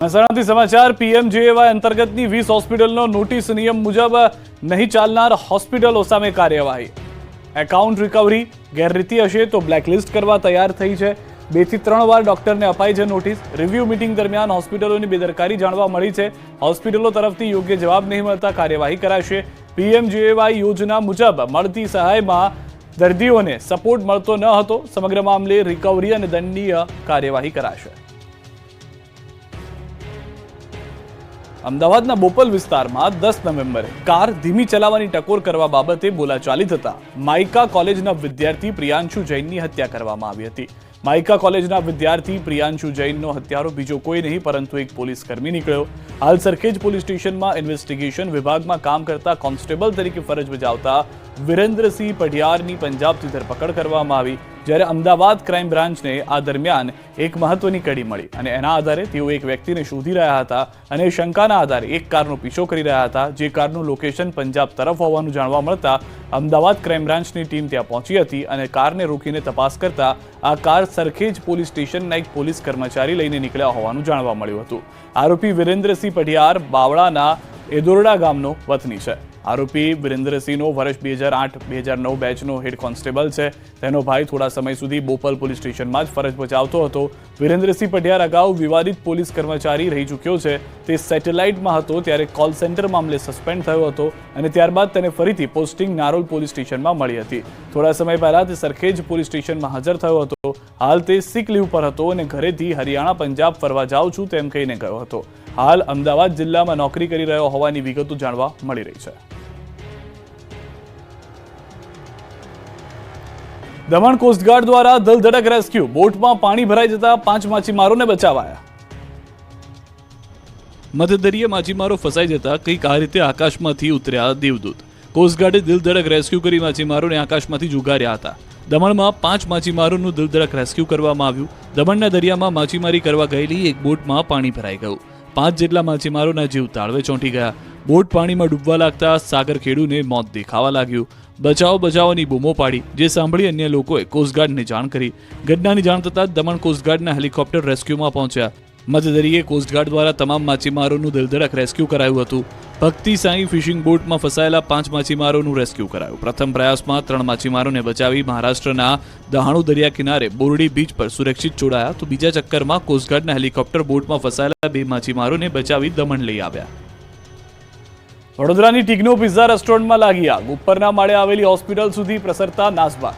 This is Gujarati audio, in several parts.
મહેસાણાથી સમાચાર પીએમજેએવાય અંતર્ગતની વીસ હોસ્પિટલનો નોટિસ નિયમ મુજબ નહીં ચાલનાર હોસ્પિટલો સામે કાર્યવાહી. એકાઉન્ટ રિકવરી ગેરરીતિ હશે તો બ્લેકલિસ્ટ કરવા તૈયાર થઈ છે. બેથી ત્રણ વાર ડોક્ટરને અપાઈ છે નોટિસ. રિવ્યુ મિટિંગ દરમિયાન હોસ્પિટલોની બેદરકારી જાણવા મળી છે. હોસ્પિટલો તરફથી યોગ્ય જવાબ નહીં મળતા કાર્યવાહી કરાશે. પીએમજેએવાય યોજના મુજબ મળતી સહાયમાં દર્દીઓને સપોર્ટ મળતો ન હતો. સમગ્ર મામલે રિકવરી અને દંડનીય કાર્યવાહી કરાશે. અમદાવાદના બોપલ વિસ્તારમાં દસ નવેમ્બરે કાર ધીમી ચલાવવાની ટકોર કરવા બાબતે બોલાચાલી થતા માઇકા કોલેજના વિદ્યાર્થી પ્રિયાંશુ જૈનની હત્યા કરવામાં આવી હતી. માઇકા કોલેજના વિદ્યાર્થી પ્રિયાંશુ જૈનનો હત્યારો બીજો કોઈ નહીં, પરંતુ એક પોલીસ કર્મી નીકળ્યો. હાલ સરખેજ પોલીસ સ્ટેશનમાં ઇન્વેસ્ટિગેશન વિભાગમાં કામ કરતા કોન્સ્ટેબલ તરીકે ફરજ બજાવતા વિરેન્દ્રસિંહ પઢિયારની પંજાબથી ધરપકડ કરવામાં આવી. જ્યારે અમદાવાદ ક્રાઇમ બ્રાન્ચને આ દરમિયાન એક મહત્વની કડી મળી અને એના આધારે તેઓ એક વ્યક્તિને શોધી રહ્યા હતા અને શંકાના આધારે એક કારનો પીછો કરી રહ્યા હતા. જે કારનું લોકેશન પંજાબ તરફ હોવાનું જાણવા મળતા અમદાવાદ ક્રાઇમ બ્રાન્ચની ટીમ ત્યાં પહોંચી હતી અને કારને રોકીને તપાસ કરતા આ કાર સરખેજ પોલીસ સ્ટેશનના એક પોલીસ કર્મચારી લઈને નીકળ્યા હોવાનું જાણવા મળ્યું હતું. આરોપી વિરેન્દ્રસિંહ પઢિયાર બાવળાના એદોરડા ગામનો વતની છે. આરોપી વિરેન્દ્રસિંહનો વર્ષ બે હજાર આઠ, બે હજાર નવ બેચનો હેડ કોન્સ્ટેબલ છે. તેનો ભાઈ થોડા સમય સુધી બોપલ પોલીસ સ્ટેશનમાં જ ફરજ બજાવતો હતો. વિરેન્દ્રસિંહ પઢિયાર અગાઉ વિવાદિત પોલીસ કર્મચારી રહી ચૂક્યો છે. તે સેટેલાઇટમાં હતો ત્યારે કોલ સેન્ટર મામલે સસ્પેન્ડ થયો હતો અને ત્યારબાદ તેને ફરીથી પોસ્ટિંગ નારોલ પોલીસ સ્ટેશનમાં મળી હતી. થોડા સમય પહેલાં તે સરખેજ પોલીસ સ્ટેશનમાં હાજર થયો હતો. હાલ તે સિક લીવ પર હતો અને ઘરેથી હરિયાણા, પંજાબ ફરવા જાઉં છું તેમ કહીને ગયો હતો. હાલ અમદાવાદ જિલ્લામાં નોકરી કરી રહ્યો હોવાની વિગતો જાણવા મળી રહી છે. દમણ કોસ્ટગાર્ડ દ્વારા દલધડક રેસ્ક્યુ બોટમાં પાણી ભરાઈ જતા પાંચ માછીમારોને બચાવાયા. મધદરીય માછીમારો ફસાઈ જતા કંઈક આ રીતે આકાશમાંથી ઉતર્યા દેવદૂત. કોસ્ટગાર્ડે દિલધડક રેસ્ક્યુ કરી માછીમારોને આકાશમાંથી જુગાર્યા હતા. દમણમાં પાંચ માછીમારોનું દિલધડક રેસ્ક્યુ કરવામાં આવ્યું. દમણના દરિયામાં માછીમારી કરવા ગયેલી એક બોટમાં પાણી ભરાઈ ગયું. પાંચ જેટલા માછીમારોના જીવ તાળવે ચોંટી ગયા. બોટ પાણીમાં ડૂબવા લાગતા સાગર ખેડૂને મોત દેખાવા લાગ્યું. બચાવ બચાવની બૂમો પાડી, જે સાંભળી અન્ય લોકોએ કોસ્ટગાર્ડને જાણ કરી. ઘટનાની જાણ થતાં દમણ કોસ્ટગાર્ડના હેલિકોપ્ટર રેસ્ક્યુમાં પહોંચ્યા. મધદરિયે કોસ્ટગાર્ડ દ્વારા તમામ માછીમારોનું દિલધડક રેસ્ક્યુ કરાયું હતું. ભક્તિ સાંઈ ફિશિંગ બોટમાં ફસાયેલા પાંચ માછીમારોનું રેસ્ક્યુ કરાયું. પ્રથમ પ્રયાસમાં ત્રણ માછીમારોને બચાવી મહારાષ્ટ્રના દહાણુ દરિયા કિનારે બોરડી બીચ પર સુરક્ષિત છોડાયા તો બીજા ચક્કરમાં કોસ્ટગાર્ડના હેલિકોપ્ટર બોટમાં ફસાયેલા બે માછીમારોને બચાવી દમણ લઈ આવ્યા. વડોદરાની ટીગનો પિઝા રેસ્ટોરન્ટમાં લાગી આગ. ઉપરના માળે આવેલી હોસ્પિટલ સુધી પ્રસરતા નાસભાગ.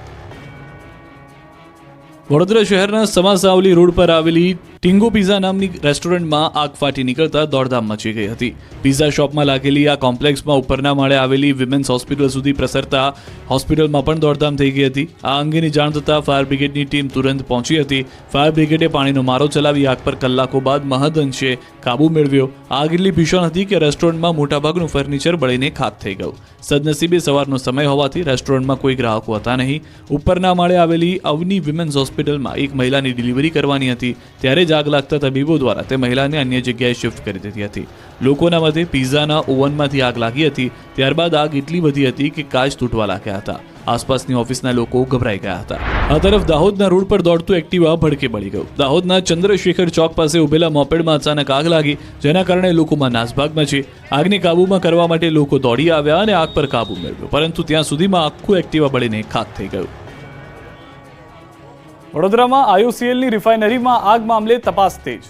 વડોદરા શહેરના સમાસાવલી રોડ પર આવેલી ટિંગો પિઝા નામની રેસ્ટોરન્ટમાં આગ ફાટી નીકળતા દોડધામ મચી ગઈ હતી. પિઝા શોપમાં લાગેલી આ કોમ્પ્લેક્સમાં ઉપરના માળે આવેલી વિમેન્સ હોસ્પિટલ સુધી પ્રસરતા હોસ્પિટલમાં પણ દોડધામ થઈ ગઈ હતી. આ અંગેની જાણ થતાં ફાયર બ્રિગેડની ટીમ તુરંત પહોંચી હતી. ફાયર બ્રિગેડે પાણીનો મારો ચલાવી આગ પર કલાકો બાદ મહદઅંશે કાબુ મેળવ્યો. આગ એટલી ભીષણ હતી કે રેસ્ટોરન્ટમાં મોટાભાગનું ફર્નિચર બળીને ખાક થઈ ગયું. સદનસીબે સવારનો સમય હોવાથી રેસ્ટોરન્ટમાં કોઈ ગ્રાહકો હતા નહીં. ઉપરના માળે આવેલી અવની વિમેન્સ હોસ્પિટલમાં એક મહિલાની ડિલિવરી કરવાની હતી. ત્યારે જ આગ લાગતા તબીબો દ્વારા તે મહિલાને અન્ય જગ્યાએ શિફ્ટ કરી દીધી હતી. લોકોના મતે પિઝાના ઓવનમાંથી આગ લાગી હતી, ત્યારબાદ આગ એટલી વધી હતી કે કાચ તૂટવા લાગ્યા હતા. આસપાસની ઓફિસના લોકો ગભરાઈ ગયા હતા. આ તરફ દાહોદના રોડ પર દોડતું એક્ટિવા ભડકે બળી ગયું. દાહોદના ચંદ્રશેખર ચોક પાસે ઉભેલા મોપેડમાં અચાનક આગ લાગી, જેના કારણે લોકોમાં નાસભાગ મચી આગને કાબૂમાં કરવા માટે લોકો દોડી આવ્યા અને આગ પર કાબુ મેળવ્યો, પરંતુ ત્યાં સુધીમાં આખું એક્ટિવા બળીને ખાક થઈ ગયું. વડોદરામાં આઈઓસીએલની રિફાઇનરીમાં આગ મામલે તપાસ તેજ.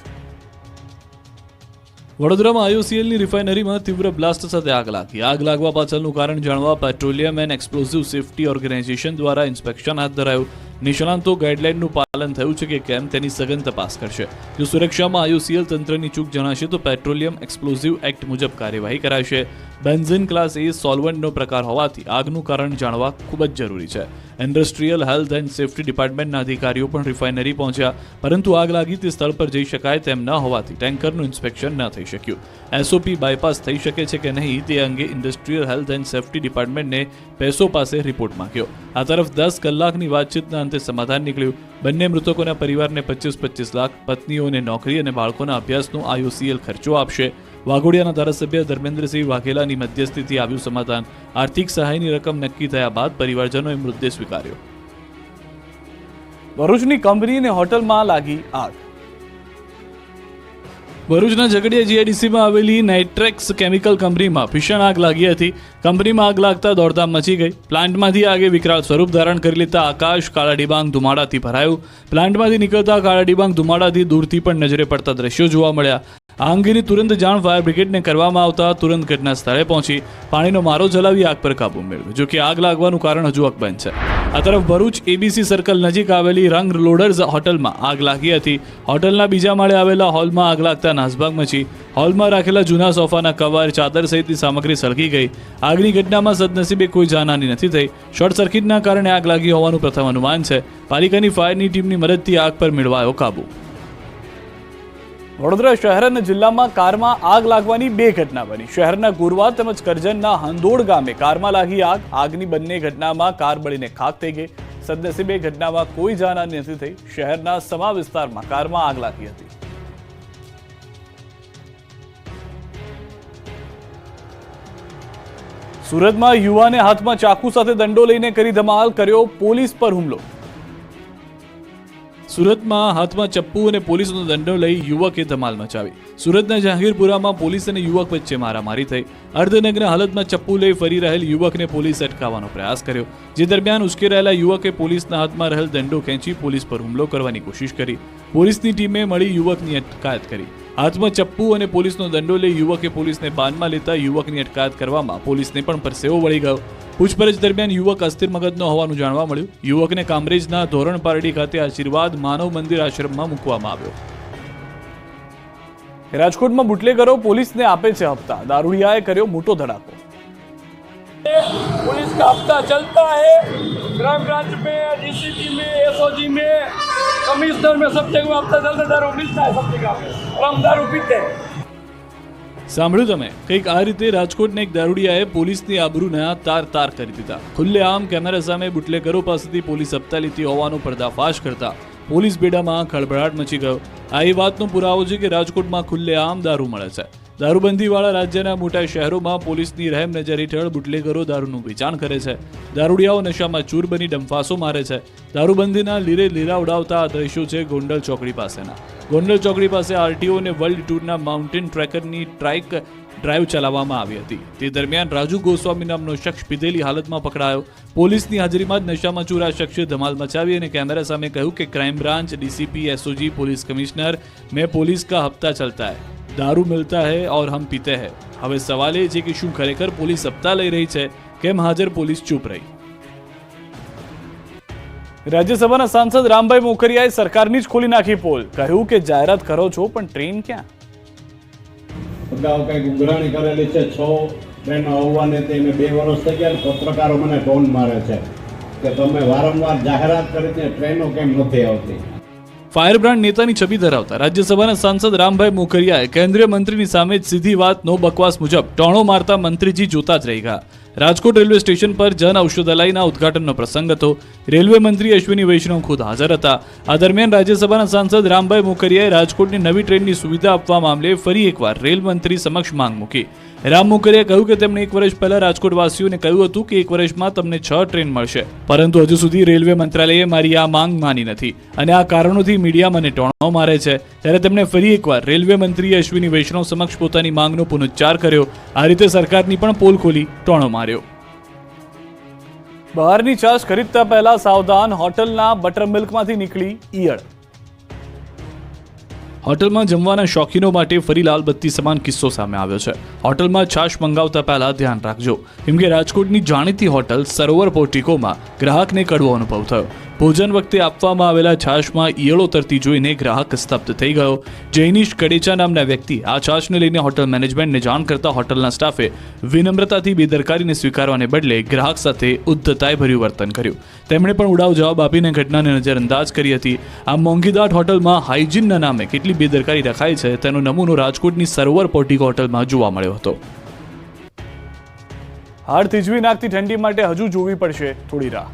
વડોદરામાં આઈઓસીએલની રિફાઇનરીમાં તીવ્ર બ્લાસ્ટ સાથે આગ લાગી. આગ લાગવા પાછળનું કારણ જાણવા petroleum and explosive safety organisation દ્વારા ઇન્સ્પેક્શન હાથ ધરાયું. નિષ્ણાંતો ગાઈડલાઇનનું પાલન થયું છે કે કેમ તેની સઘન તપાસ કરશે. જો સુરક્ષામાં આયુસીએલ તંત્રની ચૂક જણાશે તો પેટ્રોલિયમ એક્સપ્લોઝિવ એક્ટ મુજબ કાર્યવાહી કરાશે. બેન્ઝિન ક્લાસ એ સોલ્વન્ટનો પ્રકાર હોવાથી આગનું કારણ જાણવા ખૂબ જ જરૂરી છે. ઇન્ડસ્ટ્રીયલ હેલ્થ એન્ડ સેફટી ડિપાર્ટમેન્ટના અધિકારીઓ પણ રિફાઇનરી પહોંચ્યા, પરંતુ આગ લાગી તે સ્થળ પર જઈ શકાય તેમ ન હોવાથી ટેન્કરનું ઇન્સ્પેક્શન ન થઈ શક્યું. એસઓપી બાયપાસ થઈ શકે છે કે નહીં તે અંગે ઇન્ડસ્ટ્રીયલ હેલ્થ એન્ડ સેફટી ડિપાર્ટમેન્ટને પેસો પાસે રિપોર્ટ માંગ્યો. આ તરફ દસ કલાકની વાતચીતના અંતે સમાધાન નીકળ્યું. બંને મૃતકોના પરિવારને પચીસ પચીસ લાખ પત્નીઓને નોકરી અને બાળકોના અભ્યાસનો આઈઓસીએલ ખર્ચો આપશે. વાઘોડિયાના ધારાસભ્ય ધર્મેન્દ્રસિંહ વાઘેલાની મધ્યસ્થીથી આવ્યું સમાધાન. આર્થિક સહાયની રકમ નક્કી થયા બાદ પરિવારજનોએ મૃતદેહ સ્વીકાર્યો. ભરૂચની કંપની અને હોટલમાં લાગી આગ. ભરૂચના ઝઘડિયા જીઆઈડીસીમાં આવેલી નાઇટ્રેક્સ કેમિકલ કંપનીમાં ભીષણ આગ લાગી હતી. કંપનીમાં આગ લાગતા દોડધામ મચી ગઈ. પ્લાન્ટમાંથી આગે વિકરાળ સ્વરૂપ ધારણ કરી લેતા આકાશ, કાળા ડિબાંગ ધુમાડાથી ભરાયું. પ્લાન્ટમાંથી નીકળતા કાળા ડિબાંગ ધુમાડાથી દૂરથી પણ નજરે પડતા દ્રશ્યો જોવા મળ્યા. આ અંગેની તુરંત જાણ ફાયર બ્રિગેડને કરવામાં આવતા તુરંત ઘટના સ્થળે પહોંચી. પાણીનો મારો ચલાવી આગ પર કાબુ મેળવ્યો, જોકે આગ લાગવાનું કારણ હજુ અકબંધ છે. આ તરફ ભરૂચ એબીસી સર્કલ નજીક આવેલી રંગ લોડર્સ હોટલમાં આગ લાગી હતી. હોટલના બીજા માળે આવેલા હોલમાં આગ લાગતા નાસભાગ મચી. હોલમાં રાખેલા જૂના સોફાના કવર, ચાદર સહિતની સામગ્રી સળગી ગઈ. આગની ઘટનામાં સદનસીબે કોઈ જાનહાની નથી થઈ. શોર્ટ સર્કિટના કારણે આગ લાગી હોવાનું પ્રથમ અનુમાન છે. પાલિકાની ફાયરની ટીમની મદદથી આગ પર મેળવાયો કાબુ. વડોદરા શહેર અને જિલ્લામાં કારમાં આગ લાગવાની બે ઘટના બની. શહેરના ગુરવા તેમજ કરજણના હંદોડ ગામે કારમાં લાગી આગ. આગની બંને ઘટનામાં કાર બળીને ખાક થઈ ગઈ. સદનસીબે ઘટનામાં કોઈ જાનહાની નથી થઈ. શહેરના સમા વિસ્તારમાં કારમાં આગ લાગી હતી. સુરતમાં યુવાને હાથમાં ચાકુ સાથે દંડો લઈને કરી ધમાલ કર્યો પોલીસ પર હુમલો. સુરતમાં હાથમાં ચપ્પુ અને પોલીસનો દંડો લઈ યુવકે ધમાલ મચાવી. સુરતના જહાંગીરપુરામાં પોલીસ અને યુવક વચ્ચે મારામારી થઈ. અર્ધનગ્ન હાલતમાં ચપ્પુ લઈ ફરી રહેલ યુવકને પોલીસ અટકાવવાનો પ્રયાસ કર્યો, જે દરમિયાન ઉશ્કેરાયેલા યુવકે પોલીસના હાથમાં રહેલ દંડો ખેંચી પોલીસ પર હુમલો કરવાની કોશિશ કરી. પોલીસની ટીમે મળી યુવકની અટકાયત કરી. હાથમાં ચપ્પુ અને પોલીસનો દંડો લઈ યુવકે પોલીસને બાનમાં લેતા યુવકની અટકાયત કરવામાં પોલીસને પણ પરસેવો વળી ગયો. પૂછપરછ દરમિયાન યુવક અસ્થિર મગજનો હોવાનું જાણવા મળ્યું યુવકને કામરેજના ધોરણ પારડી ખાતે આશીર્વાદ માનવ મંદિર આશ્રમમાં મૂકવામાં આવ્યો રાજકોટમાં બુટલેગરો પોલીસને આપે છે હપ્તા દારૂડિયાએ કર્યો મોટો ધડાકો पुलिस का हफ्ता चलता है क्राइम ब्रांच में डीसीपी में एसओजी में कमिश्नर में सब जगह हफ्ता चलता दारू मिलता है सब जगह पे और हम दारू पीते हैं સાંભળ્યું તમે? કંઈક આ રીતે રાજકોટના એક દારૂડિયાએ પોલીસની આબરૂના તાર તાર કરી દીધા. ખુલ્લેઆમ કેમેરા સામે બુટલેગરો પાસેથી પોલીસ હપ્તા લીધી હોવાનો પર્દાફાશ કરતા. પોલીસ બેડામાં ખળભળાટ મચી ગયો. આ એ વાતનો પુરાવો છે કે રાજકોટમાં ખુલ્લેઆમ દારૂ મળે છે. દારૂબંધીવાળા રાજ્યના મોટા શહેરોમાં પોલીસની રહેમ નજર હેઠળ બુટલેગરો દારૂનું વેચાણ કરે છે. દારૂડિયાઓ નશામાં ચૂર બની ડંફાસો મારે છે. દારૂબંધીના લીરે લીરા ઉડાવતા આ દ્રશ્યો છે ગોંડલ ચોકડી પાસેના. ગોંડલ ચોકડી પાસે આરટીઓ અને વર્લ્ડ ટૂરના માઉન્ટેન ટ્રેકરની ટ્રાઇક ડ્રાઈવ ચલાવવામાં આવી હતી. તે દરમિયાન રાજુ ગોસ્વામી નામનો શખ્સ પીધેલી હાલતમાં પકડાયો. પોલીસની હાજરીમાં જ નશામાં ચૂરા શખ્સે ધમાલ મચાવી અને કેમેરા સામે કહ્યું કે crime branch, DCP, SOG, police commissioner, મેં પોલીસ કા હપ્તા ચલતા હૈ. દારૂ મિલતા હૈ ઓર હમ પીતે હૈ. હવે સવાલ એ છે કે શું ખરેખર પોલીસ હપ્તા લઈ રહી છે? કેમ હાજર પોલીસ ચૂપ રહી? રાજ્યસભાના સાંસદ રામભાઈ મોકરિયાએ સરકારની જ ખોલી નાખી પોલ. કહ્યું કે જાહેરાત કરો છો, પણ ટ્રેન ક્યાં? અગાઉ કંઈક ઉઘરાણી કરેલી છે? છ બેન આવવાની હતી એને બે વર્ષ થઈ ગયા પત્રકારો મને ફોન મારે છે કે તમે વારંવાર જાહેરાત કરીને ટ્રેનો કેમ નથી આવતી? ફાયર બ્રાન્ડ નેતાની છબી ધરાવતા રાજ્યસભાના સાંસદ રામભાઈ મોકરિયાએ કેન્દ્રીય મંત્રીની સામે જ સીધી વાત, નો બકવાસ મુજબ ટોણો મારતા મંત્રીજી જોતા જ રહી ગયા. રાજકોટ રેલવે સ્ટેશન પર જન ઔષધાલયના ઉદઘાટનનો પ્રસંગ હતો. રેલવે મંત્રી અશ્વિની વૈષ્ણવ ખુદ હાજર હતા. આ દરમિયાન રાજ્યસભાના સાંસદ રામભાઈ મોખરિયાએ રાજકોટની નવી ટ્રેનની સુવિધા આપવા મામલે ફરી એકવાર રેલ મંત્રી સમક્ષ માંગ મૂકી. રામ મુકરીએ કહ્યું કે તેમણે એક વર્ષ પહેલા રાજકોટવાસીઓને કહ્યું હતું કે એક વર્ષમાં તમને છ ટ્રેન મળશે. પરંતુ હજુ સુધી રેલવે મંત્રાલયે મારી આ માંગ માની નથી અને આ કારણોથી મીડિયા મને ટોણો મારે છે. ત્યારે તેમણે ફરી એકવાર રેલવે મંત્રી અશ્વિની વૈષ્ણવ સમક્ષ પોતાની માંગનો પુનરુચ્ચાર કર્યો. આ રીતે સરકારની પણ પોલ ખોલી ટોણો માર્યો. બહારની છાશ ખરીદતા પહેલા સાવધાન હોટલના બટર મિલ્કમાંથી નીકળી ઈયળ. હોટલમાં જમવાના શોખીનો માટે ફરી લાલ બત્તી સમાન કિસ્સો સામે આવ્યો છે. હોટલમાં છાશ મંગાવતા પહેલા ધ્યાન રાખજો. કેમ કે રાજકોટની જાણીતી હોટલ સરોવર પોર્ટિકોમાં ગ્રાહકને કડવો અનુભવ થયો. ભોજન વખતે આપવામાં આવેલા છાશમાં ઈયળો તરતી જોઈને ગ્રાહક સ્તબ્ધ થઈ ગયો. જૈનિશ કડેચા નામના વ્યક્તિ આ છાશને લઈને હોટલ મેનેજમેન્ટને જાણ કરતા હોટલના સ્ટાફે વિનમ્રતાથી બેદરકારીને સ્વીકારવાને બદલે ગ્રાહક સાથે ઉદ્ધતાએ ભર્યું વર્તન કર્યું. તેમણે પણ ઉડાવ જવાબ આપીને ઘટનાને નજરઅંદાજ કરી હતી. આ મોંઘીદાટ હોટલમાં હાઇજીનના નામે કેટલી બેદરકારી રખાય છે તેનો નમૂનો રાજકોટની સરોવર પોર્ટિકો હોટલમાં જોવા મળ્યો હતો. હાડ થીજવી નાખતી ઠંડી માટે હજુ જોવી પડશે થોડી રાહ.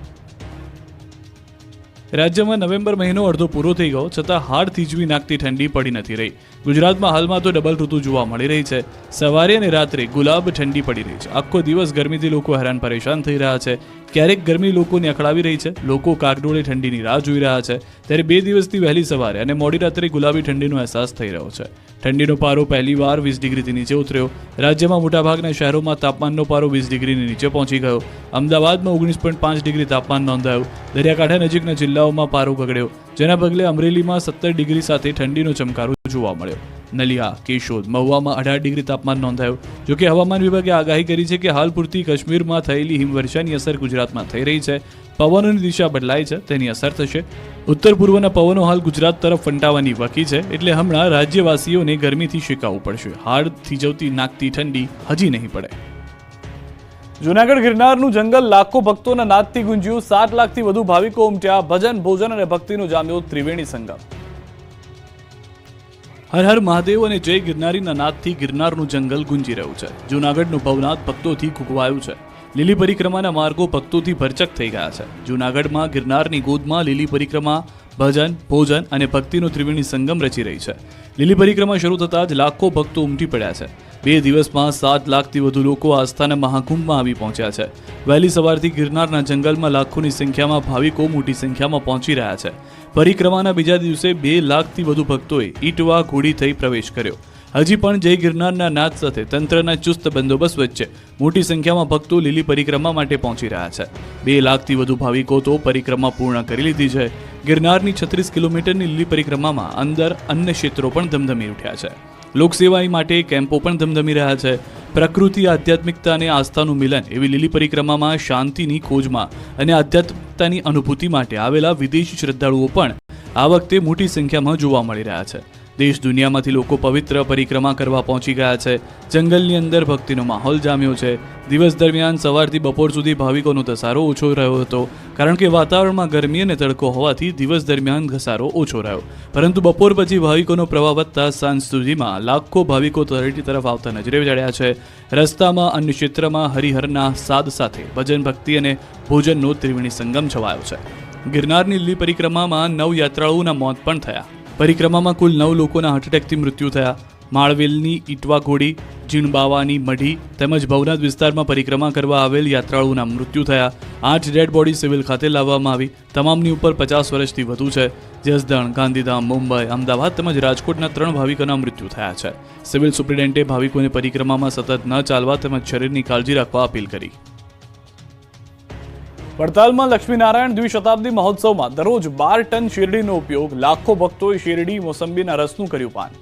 રાજ્યમાં નવેમ્બર મહિનો અડધો પૂરો થઈ ગયો, છતાં હાડ થીજવી નાખતી ઠંડી પડી નથી રહી. ગુજરાતમાં હાલમાં તો ડબલ ઋતુ જોવા મળી રહી છે. સવારે અને રાત્રે ગુલાબ ઠંડી પડી રહી છે. આખો દિવસ ગરમીથી લોકો હેરાન પરેશાન થઈ રહ્યા છે. ક્યારેક ગરમી લોકોને અકળાવી રહી છે, લોકો કાગડોળે ઠંડીની રાહ જોઈ રહ્યા છે. ત્યારે બે દિવસથી વહેલી સવારે અને મોડી રાત્રે ગુલાબી ઠંડીનો અહેસાસ થઈ રહ્યો છે. ઠંડીનો પારો પહેલીવાર વીસ ડિગ્રીથી નીચે ઉતર્યો. રાજ્યમાં મોટાભાગના શહેરોમાં તાપમાનનો પારો વીસ ડિગ્રીની નીચે પહોંચી ગયો. અમદાવાદમાં ઓગણીસ પોઈન્ટ પાંચ ડિગ્રી તાપમાન નોંધાયું. દરિયાકાંઠા નજીકના જિલ્લાઓમાં પારો ગગડ્યો, જેના પગલે અમરેલીમાં સત્તર ડિગ્રી સાથે ઠંડીનો ચમકારો જોવા મળ્યો. નલિયા, કેશોદ, મહુવામાં અઢાર ડિગ્રી તાપમાન નોંધાયું. જોકે હવામાન વિભાગે આગાહી કરી છે કે હાલ પૂરતી કાશ્મીરમાં થયેલી હિમવર્ષાની અસર ગુજરાતમાં થઈ રહી છે. પવનોની દિશા બદલાય છે, તેની અસર થશે. ઉત્તર પૂર્વના પવનો હાલ ગુજરાત તરફ ફંટાવાની વકી છે, એટલે હમણાં રાજ્યવાસીઓને ગરમીથી શેકાવવું પડશે. હાડ થીજવતી નાકતી ઠંડી હજી નહીં પડે. જુનાગઢ ગિરનારનું જંગલ લાખો ભક્તોના નાદથી ગુંજ્યું. સાત લાખથી વધુ ભાવિકો ઉમટ્યા. ભજન, ભોજન અને ભક્તિનો જામ્યો ત્રિવેણી સંગમ. હર હર મહાદેવ અને જય ગિરનારીના નાદથી ગિરનારનું જંગલ ગુંજી રહ્યું છે. જૂનાગઢનું ભવનાથ ભક્તોથી ખૂંકવાયું છે. લીલી પરિક્રમાના માર્ગો ભક્તોથી ભરચક થઈ ગયા છે. જૂનાગઢમાં ગિરનારની ગોદમાં લીલી પરિક્રમા, ભજન, ભોજન અને ભક્તિનો ત્રિવેણી સંગમ રચી રહી છે. લીલી પરિક્રમા શરૂ થતાં જ લાખો ભક્તો ઉમટી પડ્યા છે. બે દિવસમાં સાત લાખથી વધુ લોકો આસ્થાના મહાકુંભમાં આવી પહોંચ્યા છે. વહેલી સવારથી ગિરનારના જંગલમાં લાખોની સંખ્યામાં ભાવિકો મોટી સંખ્યામાં પહોંચી રહ્યા છે. પરિક્રમાના બીજા દિવસે બે લાખથી વધુ ભક્તોએ ઈટવા ઘોડી થઈ પ્રવેશ કર્યો. હજી પણ જય ગિરનારના નાદ સાથે તંત્રના ચુસ્ત બંદોબસ્ત વચ્ચે મોટી સંખ્યામાં ભક્તો લીલી પરિક્રમા માટે પહોંચી રહ્યા છે. બે લાખથી વધુ ભાવિકો તો પરિક્રમા પૂર્ણ કરી લીધી છે. ગિરનારની છત્રીસ કિલોમીટરની લીલી પરિક્રમામાં અંદર અન્ય ક્ષેત્રો પણ ધમધમી ઉઠ્યા છે. લોકસેવાઈ માટે કેમ્પો પણ ધમધમી રહ્યા છે. પ્રકૃતિ, આધ્યાત્મિકતા અને આસ્થાનું મિલન એવી લીલી પરિક્રમામાં શાંતિની ખોજમાં અને આધ્યાત્મિકતાની અનુભૂતિ માટે આવેલા વિદેશી શ્રદ્ધાળુઓ પણ આ વખતે મોટી સંખ્યામાં જોવા મળી રહ્યા છે. દેશ દુનિયામાંથી લોકો પવિત્ર પરિક્રમા કરવા પહોંચી ગયા છે. જંગલની અંદર ભક્તિનો માહોલ જામ્યો છે. દિવસ દરમિયાન સવારથી બપોર સુધી ભાવિકોનો ધસારો ઓછો રહ્યો હતો. કારણ કે વાતાવરણમાં ગરમી અને તડકો હોવાથી દિવસ દરમિયાન ઘસારો ઓછો રહ્યો. પરંતુ બપોર પછી ભાવિકોનો પ્રવાહ વધતા સાંજ સુધીમાં લાખો ભાવિકો તળેટી તરફ આવતા નજરે ચડ્યા છે. રસ્તામાં અન્ય ક્ષેત્રમાં હરિહરના સાદ સાથે ભજન ભક્તિ અને ભોજનનો ત્રિવેણી સંગમ છવાયો છે. ગિરનારની લીલી પરિક્રમામાં નવ યાત્રાળુઓના મોત પણ થયા. પરિક્રમામાં કુલ નવ લોકોના હાર્ટ એટેકથી મૃત્યુ થયા. માળવેલની ઈટવા ઘોડી, જીણબાવાની મઢી તેમજ ભવનાથ વિસ્તારમાં પરિક્રમા કરવા આવેલ યાત્રાળુઓના મૃત્યુ થયા. આઠ ડેડ બોડી સિવિલ ખાતે લાવવામાં આવી. તમામની ઉપર પચાસ વર્ષથી વધુ છે. જસદણ, ગાંધીધામ, મુંબઈ, અમદાવાદ તેમજ રાજકોટના ત્રણ ભાવિકોના મૃત્યુ થયા છે. સિવિલ સુપ્રિન્ટેન્ડે ભાવિકોને પરિક્રમામાં સતત ન ચાલવા તેમજ શરીરની કાળજી રાખવા અપીલ કરી. વડતાલમાં લક્ષ્મીનારાયણ દ્વિશતાબ્દી મહોત્સવમાં દરરોજ બાર ટન શેરડીનો ઉપયોગ. લાખો ભક્તોએ શેરડી, મોસંબીના રસનું કર્યું પાન.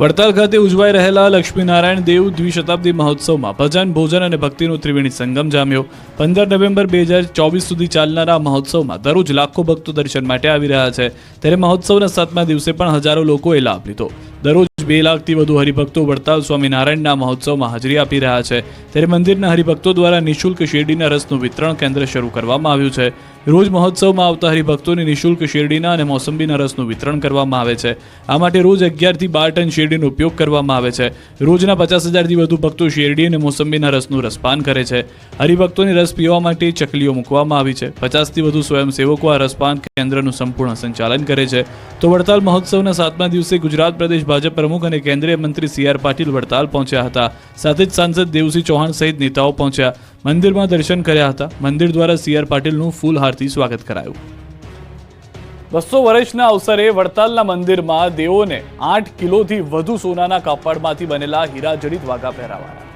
વડતાલ ખાતે ઉજવાઈ રહેલા લક્ષ્મીનારાયણ દેવ દ્વિશતાબ્દી મહોત્સવમાં ભજન, ભોજન અને ભક્તિનો ત્રિવેણી સંગમ જામ્યો. પંદર નવેમ્બર બે હજાર ચોવીસ સુધી ચાલનારા મહોત્સવમાં દરરોજ લાખો ભક્તો દર્શન માટે આવી રહ્યા છે. ત્યારે મહોત્સવના સાતમા દિવસે પણ હજારો લોકોએ લાભ લીધો. દરરોજ બે લાખથી વધુ હરિભક્તો વડતાલ સ્વામિનારાયણના મહોત્સવમાં હાજરી આપી રહ્યા છે. ત્યારે મંદિરના હરિભક્તો દ્વારા નિઃશુલ્ક શેરડીના રસનું વિતરણ કેન્દ્ર શરૂ કરવામાં આવ્યું છે. રોજ મહોત્સવમાં આવતા હરિભક્તોને નિઃશુલ્ક શેરડીના અને મોસંબીના રસનું વિતરણ કરવામાં આવે છે. આ માટે રોજ અગિયારથી બાર ટન શેરડીનો ઉપયોગ કરવામાં આવે છે. રોજના પચાસ હજારથી વધુ ભક્તો શેરડી અને મોસંબીના રસનું રસપાન કરે છે. હરિભક્તોને રસ પીવા માટે ચકલીઓ મૂકવામાં આવી છે. પચાસથી વધુ સ્વયંસેવકો આ રસપાન કેન્દ્રનું સંપૂર્ણ સંચાલન કરે છે. તો વડતાલ મહોત્સવના સાતમા દિવસે ગુજરાત પ્રદેશ ભાજપ પ્રમુખ અને કેન્દ્રીય મંત્રી સી આર પાટીલ વડતાલ પહોંચ્યા હતા. સાથે જ સાંસદ દેવસિંહ ચૌહાણ સહિત નેતાઓ પહોંચ્યા. મંદિરમાં દર્શન કર્યા હતા. મંદિર દ્વારા સી આર પાટીલનું ફૂલહારથી સ્વાગત કરાયું. બસો વર્ષના અવસરે વડતાલના મંદિરમાં દેવોને આઠ કિલોથી વધુ સોનાના કાપડમાંથી બનેલા હીરા જડિત વાઘા પહેરાવાયા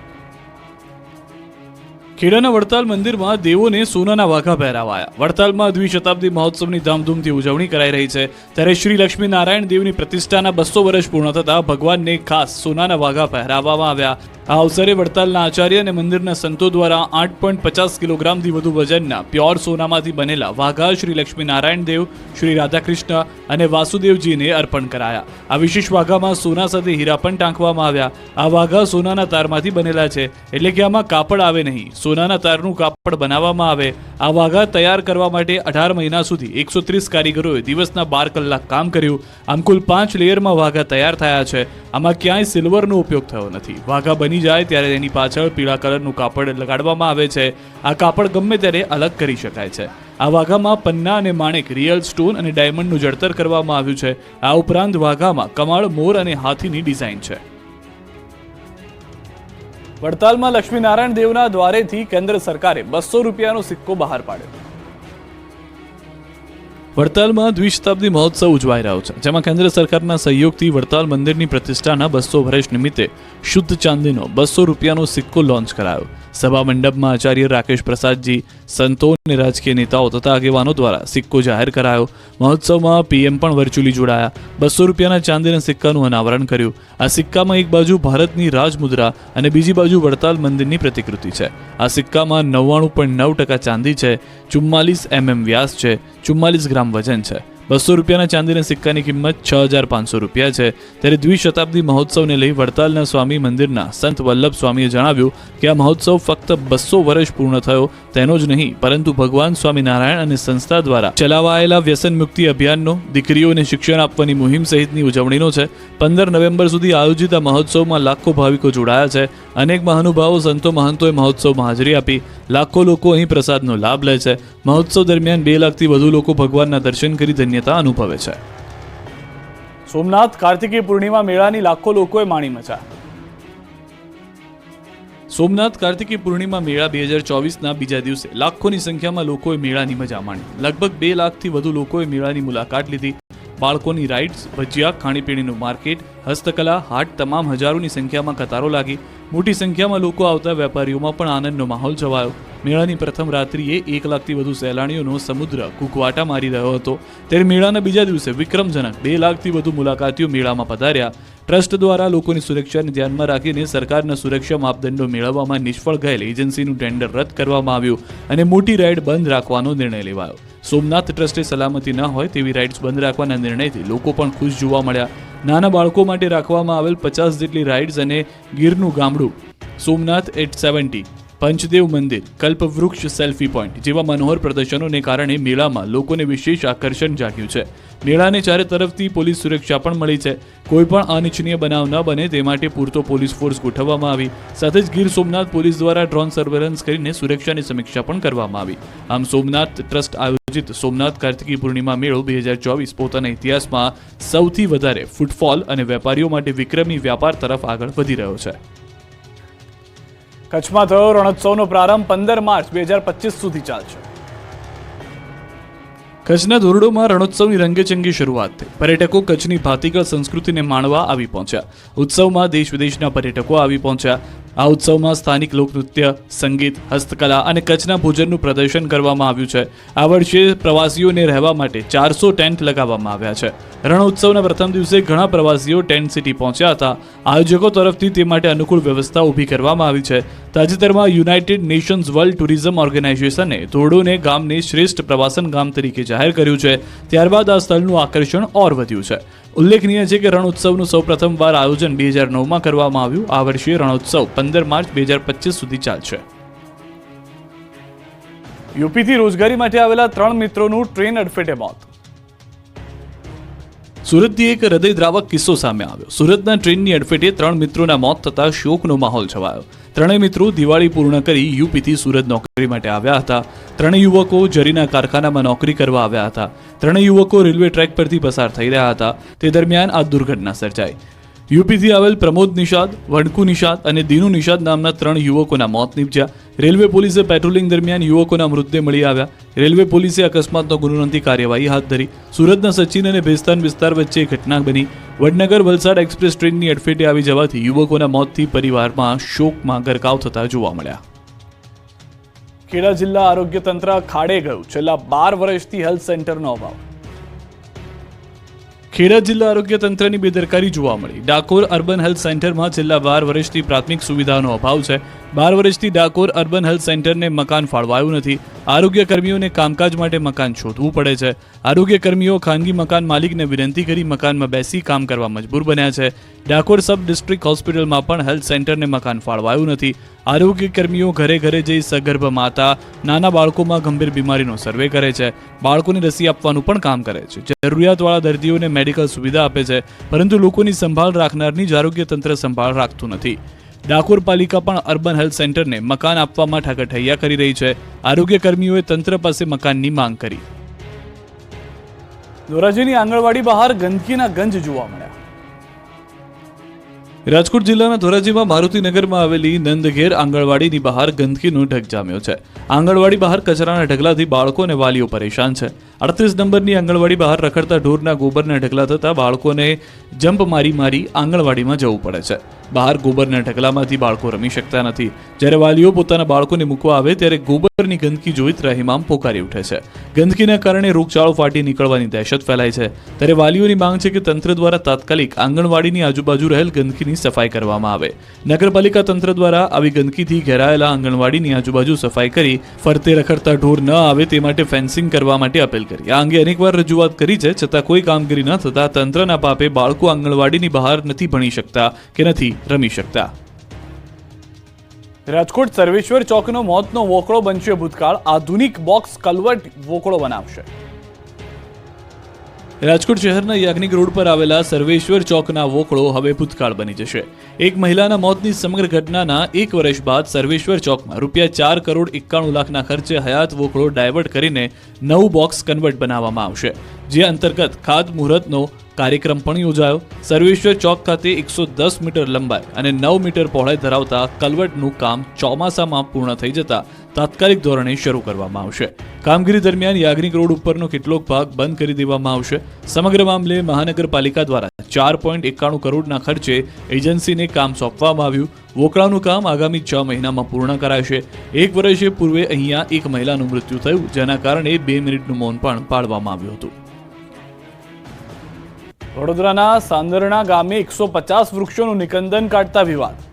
ખેડાના વડતાલ મંદિરમાં દેવોને સોનાના વાઘા પહેરાવાયા. વડતાલમાં દ્વિશતાબ્દી મહોત્સવની ધામધૂમથી ઉજવણી કરાઈ રહી છે. ત્યારે શ્રી લક્ષ્મી નારાયણ દેવની પ્રતિષ્ઠાના બસો વર્ષ પૂર્ણ થતા ભગવાનને ખાસ સોનાના વાઘા પહેરાવવામાં આવ્યા. આ અવસરે વડતાલના આચાર્ય અને મંદિરના સંતો દ્વારા આઠ પોઈન્ટ પચાસ કિલોગ્રામથી વધુ વજનના પ્યોર સોનામાંથી બનેલા વાઘા શ્રી લક્ષ્મી નારાયણ દેવ, શ્રી રાધાકૃષ્ણ અને વાસુદેવજીને અર્પણ કરાયા. આ વિશેષ વાઘામાં સોના સાથે હીરા પણ ટાંકવામાં આવ્યા. આ વાઘા સોનાના તારમાંથી બનેલા છે. એટલે કે આમાં કાપડ આવે નહીં. સોનાના તારનું કાપડ બનાવવામાં આવે. આ વાઘા તૈયાર કરવા માટે અઢાર મહિના સુધી એકસો ત્રીસ કારીગરોએ દિવસના બાર કલાક કામ કર્યું. આમ કુલ પાંચ લેયરમાં વાઘા તૈયાર થયા છે. આમાં ક્યાંય સિલ્વરનો ઉપયોગ થયો નથી. વાઘા બની જાય ત્યારે તેની પાછળ પીળા કલરનું કાપડ લગાડવામાં આવે છે. આ કાપડ ગમે ત્યારે અલગ કરી શકાય છે. આ વાઘામાં પન્ના અને માણેક, રિયલ સ્ટોન અને ડાયમંડનું જડતર કરવામાં આવ્યું છે. આ ઉપરાંત વાઘામાં કમાળ, મોર અને હાથીની ડિઝાઇન છે. વડતાલમાં લક્ષ્મીનારાયણ દેવના દ્વારેથી કેન્દ્ર સરકારે બસો રૂપિયાનો સિક્કો બહાર પાડ્યો. વડતાલમાં દ્વિશતાબ્દી મહોત્સવ ઉજવાઈ રહ્યો છે, જેમાં કેન્દ્ર સરકારના સહયોગથી વડતાલ મંદિરની પ્રતિષ્ઠાના બસો વર્ષ નિમિત્તે શુદ્ધ ચાંદીનો બસો રૂપિયાનો સિક્કો લોન્ચ કરાયો. સભા મંડપમાં આચાર્ય રાકેશ પ્રસાદજી, સંતો અને રાજકીય નેતાઓ તથા આગેવાનો દ્વારા સિક્કો જાહેર કરાયો. મહોત્સવમાં પીએમ પણ વર્ચ્યુઅલી જોડાયા. બસો રૂપિયાના ચાંદીના સિક્કાનું અનાવરણ કર્યું. આ સિક્કામાં એક બાજુ ભારતની રાજમુદ્રા અને બીજી બાજુ વડતાલ મંદિરની પ્રતિકૃતિ છે. આ સિક્કામાં નવ્વાણું પોઈન્ટ નવ ટકા ચાંદી છે, ચુમ્માલીસ એમએમ વ્યાસ છે, ચુમ્માલીસ ગ્રામ વજન છે. બસો રૂપિયાના ચાંદીના સિક્કાની કિંમત છ હજાર પાંચસો રૂપિયા છે. ત્યારે દ્વિશતાબ્દી મહોત્સવને લઈ વડતાલના સ્વામી મંદિરના સંત વલ્લભ સ્વામીએ જણાવ્યું કે આ મહોત્સવ ફક્ત બસો વર્ષ પૂર્ણ થયો, તેનો જ નહીં, પરંતુ ભગવાન સ્વામિનારાયણ અને સંસ્થા દ્વારા ચલાવાયેલા વ્યસન મુક્તિ અભિયાનનો, દીકરીઓને શિક્ષણ આપવાની મુહિમ સહિતની ઉજવણીનો છે. પંદર નવેમ્બર સુધી આયોજિત આ મહોત્સવમાં લાખો ભાવિકો જોડાયા છે. અનેક મહાનુભાવો, સંતો, મહંતોએ મહોત્સવમાં હાજરી આપી. લાખો લોકો અહીં પ્રસાદનો લાભ લે છે. મહોત્સવ દરમિયાન બે લાખથી વધુ લોકો ભગવાનના દર્શન કરી ધન્યતા અનુભવે છે. સોમનાથ કાર્તિકી પૂર્ણિમા મેળાની લાખો લોકોએ માણી મચા. સોમનાથ કાર્તિકી પૂર્ણિમા મેળા બે હજાર ચોવીસના બીજા દિવસે લાખોની સંખ્યામાં લોકોએ મેળાની મજા માણી. લગભગ બે લાખથી વધુ લોકોએ મેળાની મુલાકાત લીધી. બાળકોની રાઇડ્સ ભજીયા ખાણીપીણીનું માર્કેટ હસ્તકલા હાટ તમામ હજારોની સંખ્યામાં કતારો લાગી. મોટી સંખ્યામાં લોકો આવતા વેપારીઓમાં પણ આનંદનો માહોલ છવાયો. મેળાની પ્રથમ રાત્રિએ એક લાખથી વધુ સહેલાણીઓનો સમુદ્ર કુકવાટા મારી રહ્યો હતો. ત્યારે મેળાના બીજા દિવસે વિક્રમજનક બે લાખથી વધુ મુલાકાતીઓ મેળામાં પધાર્યા. ટ્રસ્ટ દ્વારા લોકોની સુરક્ષાને ધ્યાનમાં રાખીને સરકારના સુરક્ષા માપદંડો મેળવવામાં નિષ્ફળ ગયેલ એજન્સીનું ટેન્ડર રદ કરવામાં આવ્યું અને મોટી રાઇડ બંધ રાખવાનો નિર્ણય લેવાયો. સોમનાથ ટ્રસ્ટે સલામતી ન હોય તેવી રાઇડ્સ બંધ રાખવાના નિર્ણયથી લોકો પણ ખુશ જોવા મળ્યા. નાના બાળકો માટે રાખવામાં આવેલ પચાસ જેટલી રાઇડ્સ અને ગીરનું ગામડું. સોમનાથ એટ સેવન્ટી પંચદેવ મંદિર, કલ્પવૃક્ષ સેલ્ફી પોઈન્ટ જેવા મનોહર પ્રદર્શનોને કારણે મેળામાં લોકોને વિશેષ આકર્ષણ જાગ્યું છે. મેળાને ચારે તરફથી પોલીસ સુરક્ષા પણ મળી છે. કોઈ પણ અનિચ્છનીય બનાવ ન બને તે માટે પૂરતો પોલીસ ફોર્સ ગોઠવવામાં આવી. સાથે જ ગીર સોમનાથ પોલીસ દ્વારા ડ્રોન સર્વેલન્સ કરીને સુરક્ષાની સમીક્ષા પણ કરવામાં આવી. આમ સોમનાથ ટ્રસ્ટ આયોજિત સોમનાથ કાર્તિકી પૂર્ણિમા મેળો બે હજાર ચોવીસ પોતાના ઇતિહાસમાં સૌથી વધારે ફૂટફોલ અને વેપારીઓ માટે વિક્રમી વ્યાપાર તરફ આગળ વધી રહ્યો છે. કચ્છમાં થયો રણોત્સવનો પ્રારંભ પંદર માર્ચ બે હજાર પચીસ સુધી ચાલશે. કચ્છના ધોરડોમાં રણોત્સવની રંગેચંગી શરૂઆત થઈ. પર્યટકો કચ્છની ભાતીગળ સંસ્કૃતિને માણવા આવી પહોંચ્યા. ઉત્સવમાં દેશ વિદેશના પર્યટકો આવી પહોંચ્યા. આ ઉત્સવમાં સ્થાનિક લોકનૃત્ય, સંગીત, હસ્તકલા અને કચ્છના ભોજનનું પ્રદર્શન કરવામાં આવ્યું છે. આ વર્ષે પ્રવાસીઓને રહેવા માટે ચારસો ટેન્ટ લગાવવામાં આવ્યા છે. રણોત્સવના પ્રથમ દિવસે ઘણા પ્રવાસીઓ ટેન્ટ સિટી પહોંચ્યા હતા. આયોજકો તરફથી તે માટે અનુકૂળ વ્યવસ્થા ઊભી કરવામાં આવી છે. તાજેતરમાં યુનાઇટેડ નેશન્સ વર્લ્ડ ટુરિઝમ ઓર્ગેનાઇઝેશને ધોરડોને ગામને શ્રેષ્ઠ પ્રવાસન ગામ તરીકે જાહેર કર્યું છે. ત્યારબાદ આ સ્થળનું આકર્ષણ ઓર વધ્યું છે. ઉલ્લેખનીય છે કે રણોત્સવનું સૌ પ્રથમવાર આયોજન બે હજાર નવમાં કરવામાં આવ્યું. આ વર્ષે રણોત્સવ પંદર માર્ચ બે હજાર પચીસ સુધી ચાલશે. યુપીથી રોજગારી માટે આવેલા ત્રણ મિત્રોનું ટ્રેન અડફેટે મોત. સુરતથી એક હૃદયદ્રાવક કિસ્સો સામે આવ્યો. સુરતના ટ્રેનની અડફેટે ત્રણ મિત્રોના મોત થતા શોકનો માહોલ છવાયો. ત્રણેય મિત્રો દિવાળી પૂર્ણ કરી યુપીથી સુરત નોકરી માટે આવ્યા હતા. ત્રણેય યુવકો જરીના કારખાનામાં નોકરી કરવા આવ્યા હતા. ત્રણેય યુવકો રેલવે ટ્રેક પરથી પસાર થઈ રહ્યા હતા. તે દરમિયાન આ દુર્ઘટના સર્જાઈ. યુપીથી આવેલ પ્રમોદ નિષાદ, વણકુ નિષાદ અને દીનુ નિષાદ નામના ત્રણ યુવકોના મોત નીપજ્યા. રેલવે પોલીસે પેટ્રોલિંગ દરમિયાન યુવકોના મૃતદેહ મળી આવ્યા. રેલવે પોલીસે અકસ્માતનો ગુનો નોંધી કાર્યવાહી હાથ ધરી. સુરતના સચિન અને ભેસ્તાન વિસ્તાર વચ્ચે ઘટના બની. વડનગર વલસાડ એક્સપ્રેસ ટ્રેનની અડફેટે આવી જવાથી યુવકોના મોતથી પરિવારમાં શોકમાં ગરકાવ થતા જોવા મળ્યા. ખેડા જિલ્લા આરોગ્ય તંત્ર ખાડે ગયું. છેલ્લા બાર વર્ષથી હેલ્થ સેન્ટરનો અભાવ. ખેડા જિલ્લા આરોગ્ય તંત્રની બેદરકારી જોવા મળી. ડાકોર અર્બન હેલ્થ સેન્ટરમાં છેલ્લા બાર વર્ષથી પ્રાથમિક સુવિધાનો અભાવ છે. બાર વર્ષથી ડાકોર અર્બન હેલ્થ સેન્ટરને મકાન ફાળવાયું નથી. આરોગ્ય કર્મીઓને કામકાજ માટે મકાન શોધવું પડે છે. આરોગ્ય કર્મીઓ ખાનગી મકાન માલિકને વિનંતી કરી મકાનમાં બેસી કામ કરવા મજબૂર બન્યા છે. ડાકોર સબ ડિસ્ટ્રિક્ટ હોસ્પિટલમાં પણ હેલ્થ સેન્ટરને મકાન ફાળવાયું નથી. આરોગ્ય કર્મીઓ ઘરે ઘરે જઈ સગર્ભ માતા, નાના બાળકોમાં ગંભીર બીમારીનો સર્વે કરે છે. બાળકોને રસી આપવાનું પણ કામ કરે છે. જરૂરિયાતવાળા દર્દીઓને મેડિકલ સુવિધા આપે છે, પરંતુ લોકોની સંભાળ રાખનારની જ આરોગ્ય તંત્ર સંભાળ રાખતું નથી. ડાકોર પાલિકા પણ અર્બન હેલ્થ સેન્ટરને મકાન આપવામાં ઠાકરઠૈયા કરી રહી છે. આરોગ્ય કર્મીઓએ તંત્ર પાસે મકાનની માંગ કરી. ધોરાજીની આંગણવાડી બહાર ગંદકીના ગંજ જોવા મળ્યા. રાજકોટ જિલ્લાના ધોરાજીમાં મારુતિનગરમાં આવેલી નંદઘેર આંગણવાડીની બહાર ગંદકીનો ઢગ જામ્યો છે. આંગણવાડી બહાર કચરાના ઢગલાથી બાળકો અને વાલીઓ પરેશાન છે. અડત્રીસ નંબરની આંગણવાડી બહાર રખડતા ઢોરના ગોબરના ઢગલા થતાં બાળકોને જમ્પ મારી મારી આંગણવાડીમાં જવું પડે છે. બહાર ગોબરના ઢગલામાંથી બાળકો રમી શકતા નથી. જ્યારે વાલીઓ પોતાના બાળકોને મૂકવા આવે ત્યારે ગોબરની ગંદકી જોઈ ત્રાહિમામ પોકારી ઉઠે છે. ગંદકીના કારણે રોગચાળો ફાટી નીકળવાની દહેશત ફેલાય છે. ત્યારે વાલીઓની માંગ છે કે તંત્ર દ્વારા તાત્કાલિક આંગણવાડીની આજુબાજુ રહેલ ગંદકીની સફાઈ કરવામાં આવે. નગરપાલિકા તંત્ર દ્વારા આવી ગંદકીથી ઘેરાયેલા આંગણવાડીની આજુબાજુ સફાઈ કરી ફરતે રખડતા ઢોર ન આવે તે માટે ફેન્સિંગ કરવા માટે અપીલ કરી. આ અંગે અનેકવાર રજૂઆત કરી છે, છતાં કોઈ કામગીરી ન થતાં તંત્રના પાપે બાળકો આંગણવાડીની બહાર નથી ભણી શકતા કે નથી રમી શકતા. રાજકોટ સર્વેશ્વર ચોકનો મોતનો વોકળો બનશે ભૂતકાળ. આધુનિક બોક્સ કલવટ વોકળો બનાવશે. રાજકોટ શહેરના યાજ્ઞિક રોડ પર આવેલા સર્વેશ્વર ચોકના વોકળો હવે ભૂતકાળ બની જશે. એક મહિલાના મોતની સમગ્ર ઘટનાના એક વર્ષ બાદ સર્વેશ્વર ચોકમાં રૂપિયા ચાર કરોડ એકાણું લાખના ખર્ચે હયાત વોકળો ડાયવર્ટ કરીને નવું બોક્સ કન્વર્ટ બનાવવામાં આવશે. જે અંતર્ગત ખાત મુહૂર્તનો કાર્યક્રમ પણ યોજાયો. સર્વેશ્વર ચોક ખાતે એકસો દસ મીટર લંબાઈ અને નવ મીટર પહોળાઈ ધરાવતા કલવટનું કામ ચોમાસામાં પૂર્ણ થઈ જતા તાત્કાલિક ધોરણે શરૂ કરવામાં આવશે. કામગીરી દરમિયાન યાજ્ઞિક રોડ ઉપરનો કેટલોક ભાગ બંધ કરી દેવામાં આવશે. સમગ્ર મામલે મહાનગરપાલિકા દ્વારા ચાર પોઈન્ટ એકાણું કરોડના ખર્ચે એજન્સીને કામ સોંપવામાં આવ્યું. વોકળાનું કામ આગામી છ મહિનામાં પૂર્ણ કરાશે. એક વર્ષે પૂર્વે અહીંયા એક મહિલાનું મૃત્યુ થયું, જેના કારણે બે મિનિટનું મૌન પણ પાળવામાં આવ્યું હતું. વડોદરાના સાંદરણા ગામે એકસો પચાસ વૃક્ષોનું નિકંદન કાઢતા વિવાદ.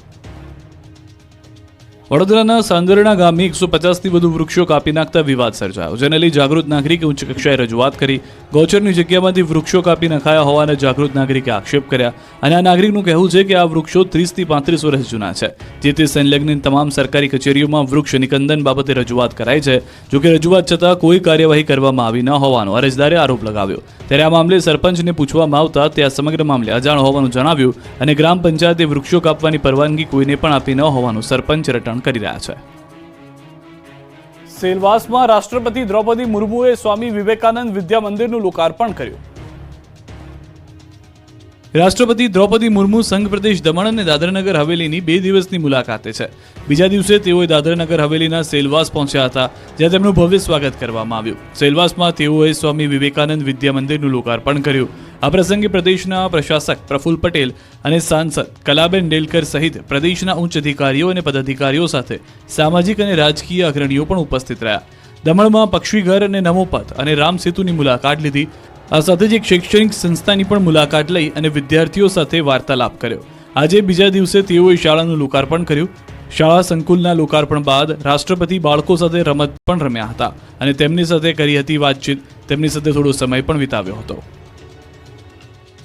વડોદરાના સાંદરણા ગામે એકસો પચાસથી વધુ વૃક્ષો કાપી નાખતા વિવાદ સર્જાયો, જેને લઈ જાગૃત નાગરિકે ઉચ્ચ કક્ષાએ રજૂઆત કરી. ગૌચરની જગ્યામાંથી વૃક્ષો કાપી નખાયા હોવાના જાગૃત નાગરિકે આક્ષેપ કર્યા અને આ નાગરિકનું કહેવું છે કે આ વૃક્ષો ત્રીસથી પાંત્રીસ વર્ષ જૂના છે. જે તે સંલગ્ન તમામ સરકારી કચેરીઓમાં વૃક્ષ નિકંદન બાબતે રજૂઆત કરાઈ છે. જોકે રજૂઆત છતાં કોઈ કાર્યવાહી કરવામાં આવી ન હોવાનો અરજદારે આરોપ લગાવ્યો. ત્યારે આ મામલે સરપંચને પૂછવામાં આવતા તે આ સમગ્ર મામલે અજાણ હોવાનું જણાવ્યું અને ગ્રામ પંચાયતે વૃક્ષો કાપવાની પરવાનગી કોઈને પણ આપી ન હોવાનું સરપંચ રટણ કરી રહ્યા છે. સેલવાસમાં રાષ્ટ્રપતિ દ્રૌપદી મુર્મુએ સ્વામી વિવેકાનંદ વિદ્યા મંદિરનું લોકાર્પણ કર્યું. રાષ્ટ્રપતિ દ્રૌપદી મુર્મુ સંઘ પ્રદેશ દમણ અને દાદરાનગર હવેલીની બે દિવસની મુલાકાતે છે. બીજા દિવસે તેઓએ દાદરાનગર હવેલીના સેલવાસ પહોંચ્યા હતા જ્યાં તેમનું ભવ્ય સ્વાગત કરવામાં આવ્યું. સેલવાસમાં તેઓએ સ્વામી વિવેકાનંદ વિદ્યા મંદિરનું લોકાર્પણ કર્યું. આ પ્રસંગે પ્રદેશના પ્રશાસક પ્રફુલ્લ પટેલ અને સાંસદ કલાબેન ડેલકર સહિત પ્રદેશના ઉચ્ચ અધિકારીઓ અને પદાધિકારીઓ સાથે સામાજિક અને રાજકીય અગ્રણીઓ પણ ઉપસ્થિત રહ્યા. દમણમાં પક્ષીઘર અને નમોપથ અને રામ સેતુની મુલાકાત લીધી. આ સાથે જ એક શૈક્ષણિક સંસ્થાની પણ મુલાકાત લઈ અને વિદ્યાર્થીઓ સાથે વાર્તાલાપ કર્યો. આજે બીજા દિવસે તેઓએ શાળાનું લોકાર્પણ કર્યું. શાળા સંકુલના લોકાર્પણ બાદ રાષ્ટ્રપતિ બાળકો સાથે રમત પણ રમ્યા હતા અને તેમની સાથે કરી હતી વાતચીત. તેમની સાથે થોડો સમય પણ વિતાવ્યો હતો.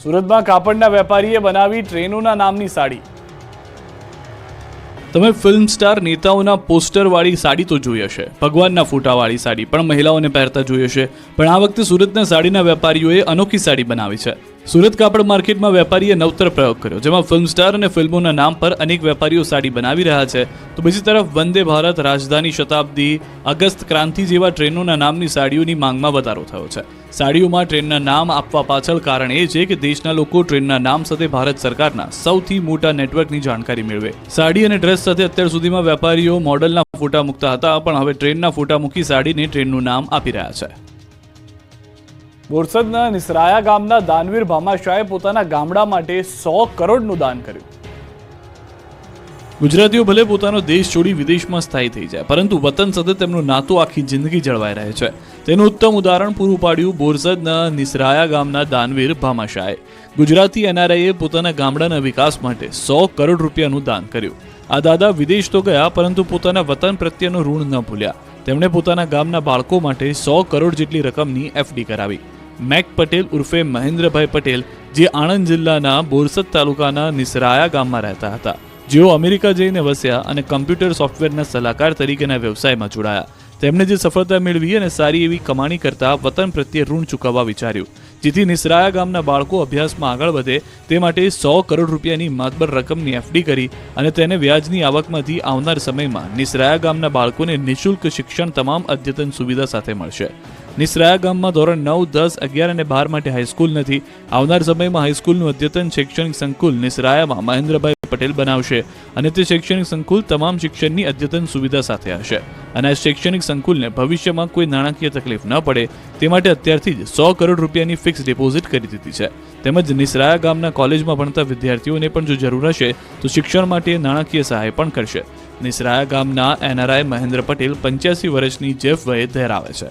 સુરતમાં કાપડના વેપારીએ બનાવી ટ્રેનોના નામની સાડી. તમે ફિલ્મ સ્ટાર નેતાઓના પોસ્ટરવાળી સાડી તો જોઈ હશે. ભગવાનના ફોટાવાળી સાડી પણ મહિલાઓને પહેરતા જોઈ હશે. પણ આ વખતે સુરતના સાડીના વેપારીઓએ અનોખી સાડી બનાવી છે. સુરત કાપડ માર્કેટમાં વેપારીએ નવતર પ્રયોગ કર્યો, જેમાં ફિલ્મ સ્ટાર અને ફિલ્મોના નામ પર અનેક વેપારીઓ સાડી બનાવી રહ્યા છે. તો બીજી તરફ વંદે ભારત રાજધાની શતાબ્દી અગસ્ત ક્રાંતિ જેવા ટ્રેનોના નામની સાડીઓની માંગમાં વધારો થયો છે. સાડીઓમાં ટ્રેનના નામ આપવા પાછળ કારણ એ છે કે દેશના લોકો ટ્રેનના નામ સાથે ભારત સરકારના સૌથી મોટા નેટવર્કની જાણકારી મેળવે. સાડી અને ડ્રેસ સાથે અત્યાર સુધીમાં વેપારીઓ મોડલના ફોટા મૂકતા હતા, પણ હવે ટ્રેનના ફોટા મૂકી સાડીને ટ્રેનનું નામ આપી રહ્યા છે. બોરસદના નિસરાયા ગામના દાનવીર ભામાશાહે પોતાના ગામડા માટે સો કરોડનું દાન કર્યું. ગુજરાતીઓ ભલે પોતાનો દેશ છોડી વિદેશમાં સ્થાયી થઈ જાય, પરંતુ વતન સાથે તેમનું નાતું આખી જિંદગી જળવાઈ રહે છે. તેનું ઉત્તમ ઉદાહરણ પૂરું પાડ્યું બોરસદના નિસરાયા ગામના દાનવીર ભામાશાહે. ગુજરાતી એનઆરઆઈએ પોતાના ગામડાના વિકાસ માટે સો કરોડ રૂપિયાનું દાન કર્યું. આ દાદા વિદેશ તો ગયા, પરંતુ પોતાના વતન પ્રત્યેનું ઋણ ન ભૂલ્યા. તેમણે પોતાના ગામના બાળકો માટે સો કરોડ જેટલી રકમની એફડી કરાવી. મેક પટેલ ઉર્ફે મહેન્દ્રભાઈ પટેલ, જે આણંદ જિલ્લાના બોરસદ તાલુકાના નિસરાયા ગામમાં રહેતા હતા. જેઓ અમેરિકા જઈને વસ્યા અને કમ્પ્યુટર સોફ્ટવેરના સલાહકાર તરીકેના વ્યવસાયમાં જોડાયા. તેમણે જે સફળતા મેળવી અને સારી એવી કમાણી કરતા વતન પ્રત્યે ઋણ ચૂકવવા વિચાર્યું. જેથી નિસરાયા ગામના બાળકો અભ્યાસમાં આગળ વધે, તે માટે સો કરોડ રૂપિયાની માતબર રકમની એફડી કરી અને તેને વ્યાજની આવકમાંથી આવનાર સમયમાં નિસરાયા ગામના બાળકોને નિઃશુલ્ક શિક્ષણ તમામ અદ્યતન સુવિધા સાથે મળશે. નિસરાયા ગામમાં ધોરણ નવ, દસ, અગિયાર અને બાર માટે હાઈસ્કૂલ નથી. આવનાર સમયમાં હાઈસ્કૂલનું અદ્યતન શૈક્ષણિક સંકુલ નિસરાયામાં મહેન્દ્રભાઈ પટેલ બનાવશે અને તે શૈક્ષણિક સંકુલ તમામ શિક્ષણની અદ્યતન સુવિધા સાથે હશે. અને આ શૈક્ષણિક સંકુલને ભવિષ્યમાં કોઈ નાણાકીય તકલીફ ન પડે તે માટે અત્યારથી જ સો કરોડ રૂપિયાની ફિક્સ ડિપોઝિટ કરી દીધી છે. તેમજ નિસરાયા ગામના કોલેજમાં ભણતા વિદ્યાર્થીઓને પણ જો જરૂર હશે, તો શિક્ષણ માટે નાણાકીય સહાય પણ કરશે. નિસરાયા ગામના એનઆરઆઈ મહેન્દ્ર પટેલ પંચ્યાસી વર્ષની જેફ વયે ધરાવે છે.